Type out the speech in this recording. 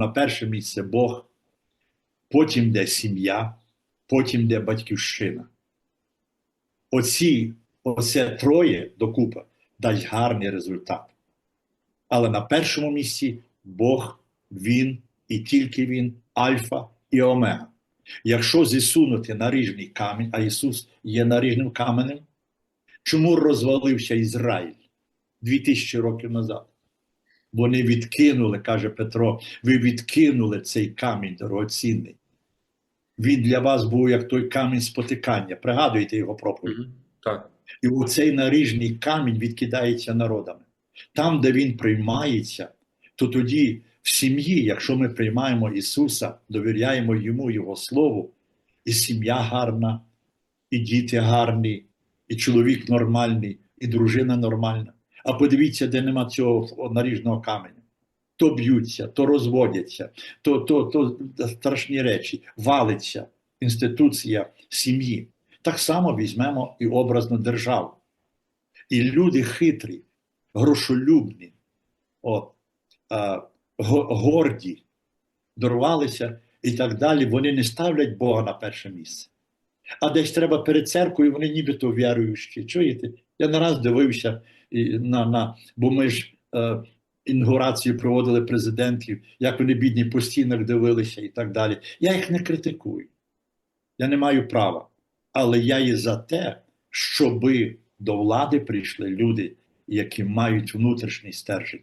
на перше місце Бог, потім йде сім'я, потім йде батьківщина. Оці, оце троє докупи дасть гарний результат. Але на першому місці Бог, Він і тільки Він, Альфа і Омега. Якщо зісунути наріжний камінь, а Ісус є наріжним каменем, чому розвалився Ізраїль 2000 років назад? Вони відкинули, каже Петро, ви відкинули цей камінь дорогоцінний. Він для вас був як той камінь спотикання. Пригадуєте його проповідь? Мгм. Так. І оцей наріжний камінь відкидається народами. Там, де він приймається, то тоді в сім'ї, якщо ми приймаємо Ісуса, довіряємо Йому, Його Слову, і сім'я гарна, і діти гарні, і чоловік нормальний, і дружина нормальна. А подивіться, де нема цього наріжного каменя. То б'ються, то розводяться, то, то, то страшні речі, валиться інституція сім'ї. Так само візьмемо і образну державу. І люди хитрі, грошолюбні, от, а, го- горді, дорвалися і так далі, вони не ставлять Бога на перше місце. А десь треба перед церквою, вони нібито віруючі. Чуєте? Я не раз дивився, і на, на, бо ми ж е, інгурацію проводили президентів, як вони бідні по стінах дивилися і так далі. Я їх не критикую. Я не маю права. Але я є за те, щоби до влади прийшли люди, які мають внутрішній стержень,